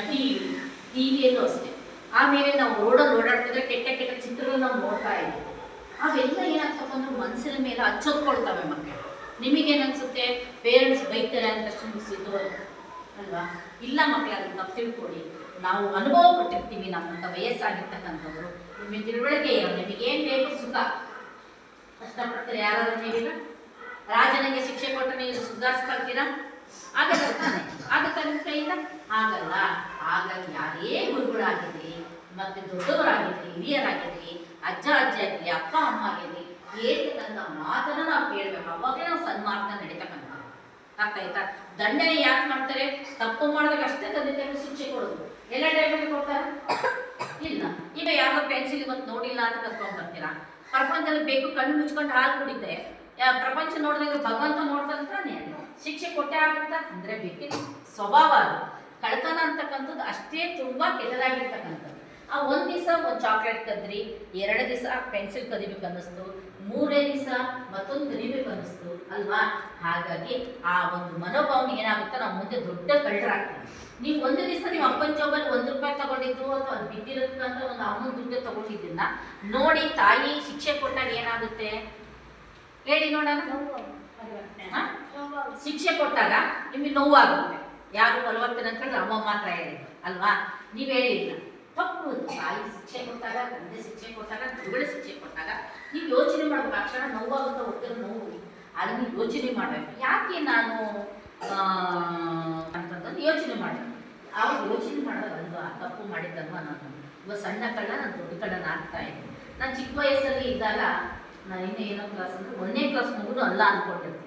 T V T ವಿಯಲ್ಲೂ ಅಷ್ಟೇ ಆಮೇಲೆ ನಾವು ರೋಡಲ್ಲಿ ಓಡಾಡ್ತಿದ್ರೆ ಕೆಟ್ಟ ಕೆಟ್ಟ ಚಿತ್ರಗಳು ನಾವು ನೋಡ್ತಾ ಇದ್ದೀವಿ ಅವೆಲ್ಲ ಏನಾಗ್ತಪ್ಪ ಅಂದ್ರೆ ಮನಸ್ಸಿನ ಮೇಲೆ ಅಚ್ಚೊತ್ಕೊಳ್ತವೆ ಮಕ್ಕಳು ನಿಮಗೇನು ಅನ್ಸುತ್ತೆ ಪೇರೆಂಟ್ಸ್ ಬೈತಾರೆ ಅಂತ ತಕ್ಷಣ ಸಿದ್ದು ಅಲ್ವಾ ಇಲ್ಲ ಮಕ್ಕಳು ಅದನ್ನು ತಪ್ಪು ತಿಳ್ಕೊಡಿ ನಾವು ಅನುಭವ ಪಟ್ಟಿರ್ತೀವಿ ನಮ್ಮಂಥ ವಯಸ್ಸಾಗಿರ್ತಕ್ಕಂಥವ್ರು ನಿಮಗೆ ತಿಳುವಳಿಕೆ ನಿಮಗೆ ಏನು ಬೇಕು ಸುಖ ಕಷ್ಟಪಡ್ತಾರೆ ಯಾರಾದ್ರೂ ನೀವೀಗ ರಾಜನಿಗೆ ಶಿಕ್ಷೆ ಕೊಟ್ಟರೆ ನೀವು ಸುಧಾರಿಸ್ಕೊಳ್ತೀರಾ ಆಗತ್ತೆ ತಾನೆ ಆಗತ್ತ ಕೈಯಿಂದ ಆಗಲ್ಲ ಆಗ ಯಾರೇ ಗುರುಗಳಾಗಿರ್ಲಿ, ಮತ್ತೆ ದೊಡ್ಡವರಾಗಿರ್ಲಿ, ಹಿರಿಯರಾಗಿರ್ಲಿ, ಅಜ್ಜ ಅಜ್ಜ ಆಗಲಿ ಅಪ್ಪ, ಅಮ್ಮ ಆಗಿರಲಿ ಹೇಳ್ತಕ್ಕಂಥ ಮಾತನ್ನ ನಾವು ಕೇಳಬೇಕು. ಅವಾಗಲೇ ನಾವು ಸನ್ಮಾರ್ಗ ನಡೀತಕ್ಕಂಥ ಆಯ್ತಾ? ದಂಡನೆ ಯಾಕೆ ಮಾಡ್ತಾರೆ? ತಪ್ಪು ಮಾಡಿದಾಗ ಅಷ್ಟೇ ತಂದೆ ತಾಯಿ ಶಿಕ್ಷೆ ಕೊಡೋದು. ಎಲ್ಲ ಟೈಮಲ್ಲಿ ಕೊಡ್ತಾರ? ಇಲ್ಲ. ಈಗ ಯಾರೋ ಪೆನ್ಸಿಲ್ ಇವತ್ತು ನೋಡಿಲ್ಲ ಅಂತ ಕರ್ಕೊಂಡ್ ಬರ್ತೀರಾ? ಪ್ರಪಂಚದಲ್ಲಿ ಬೇಕು, ಕಣ್ಣು ಮುಚ್ಕೊಂಡು ಹಾಲು ಕುಡಿತೆ ಯಾ- ಪ್ರಪಂಚ ನೋಡಿದಾಗ ಭಗವಂತ ನೋಡ್ತಾನೆ ಶಿಕ್ಷೆ ಕೊಟ್ಟೆ ಆಗುತ್ತಾ? ಅಂದ್ರೆ ಬೇಕಿಲ್ಲ. ಸ್ವಭಾವ ಅದು. ಕಳ್ತನ ಅಂತಕ್ಕಂಥದ್ದು ಅಷ್ಟೇ ತುಂಬ ಕೆಟ್ಟದಾಗಿರ್ತಕ್ಕಂಥದ್ದು. ಆ ಒಂದು ದಿವಸ ಒಂದು ಚಾಕ್ಲೇಟ್ ಕದ್ರಿ ಎರಡು ದಿವಸ ಪೆನ್ಸಿಲ್ ಕದಿಬೇಕು ಅನ್ನಿಸ್ತು ಮೂರೇ ದಿವಸ ಮತ್ತೊಂದು ಕದಿಬೇಕು ಅನ್ನಿಸ್ತು ಅಲ್ವಾ? ಹಾಗಾಗಿ ಆ ಒಂದು ಮನೋಭಾವನೆ ಏನಾಗುತ್ತೆ? ನಾವು ಮುಂದೆ ದೊಡ್ಡ ಕಳ್ಳರಾಗ್ತೀವಿ. ನೀವು ಒಂದು ದಿವಸ ನೀವು ಅಪ್ಪನ ಜಾಬಲ್ಲಿ ಒಂದು ರೂಪಾಯಿ ತಗೊಂಡಿದ್ದು ಅಥವಾ ಅದು ಬಿದ್ದಿರೋದಕ್ಕಂತ ಒಂದು ಅಮ್ಮನ ದುಡ್ಡು ತಗೊಂಡಿದ್ದಿಲ್ಲ ನೋಡಿ ತಾಯಿ ಶಿಕ್ಷೆ ಕೊಟ್ಟಾಗ ಏನಾಗುತ್ತೆ? ಹೇಳಿ ನೋಡೋಣ? ಶಿಕ್ಷೆ ಕೊಟ್ಟಾಗ ನಿಮಗೆ ನೋವಾಗುತ್ತೆ. ಯಾರು ಬಲವರ್ತನ ಅಂತ ಹೇಳಿದ್ರೆ ಅಮ್ಮ ಮಾತ್ರ ಹೇಳಿದ್ರು ಅಲ್ವಾ? ನೀವು ಹೇಳಿಲ್ಲ ತಪ್ಪು. ತಾಯಿ ಶಿಕ್ಷೆ ಕೊಟ್ಟಾಗ ತಂದೆ ಶಿಕ್ಷೆ ಕೊಟ್ಟಾಗ ಗುರುಗಳ ಶಿಕ್ಷೆ ಕೊಟ್ಟಾಗ ನೀವು ಯೋಚನೆ ಮಾಡಬೇಕು ಆ ಕ್ಷಣ ನೋವಾಗುತ್ತಾ ಹೋಗ್ತಾರೆ ನೋವು ಅದನ್ನ ಯೋಚನೆ ಮಾಡಬೇಕು. ಯಾಕೆ ನಾನು ಆ, ಅಂತಂದು ಯೋಚನೆ ಮಾಡಬೇಕು ಆವಾಗ ಯೋಚನೆ ಮಾಡೋದು ಅಲ್ವಾ? ತಪ್ಪು ಮಾಡಿದ್ದಲ್ವಾ ನಾನು? ಇವಾಗ ಸಣ್ಣ ಕಳ್ಳ ನಾನು ದೊಡ್ಡ ಕಳ್ಳನ ಆಗ್ತಾ ಇದ್ದೀನಿ. ನಾನು ಚಿಕ್ಕ ವಯಸ್ಸಲ್ಲಿ ಇದ್ದಾಗ ನಾನು ಇನ್ನೂ ಏನೋ ಕ್ಲಾಸ್ ಅಂದರೆ ಒಂದನೇ ಕ್ಲಾಸ್ ಮಗುನು ಅಲ್ಲ ಅಂದ್ಕೊಂಡಿದ್ದೆ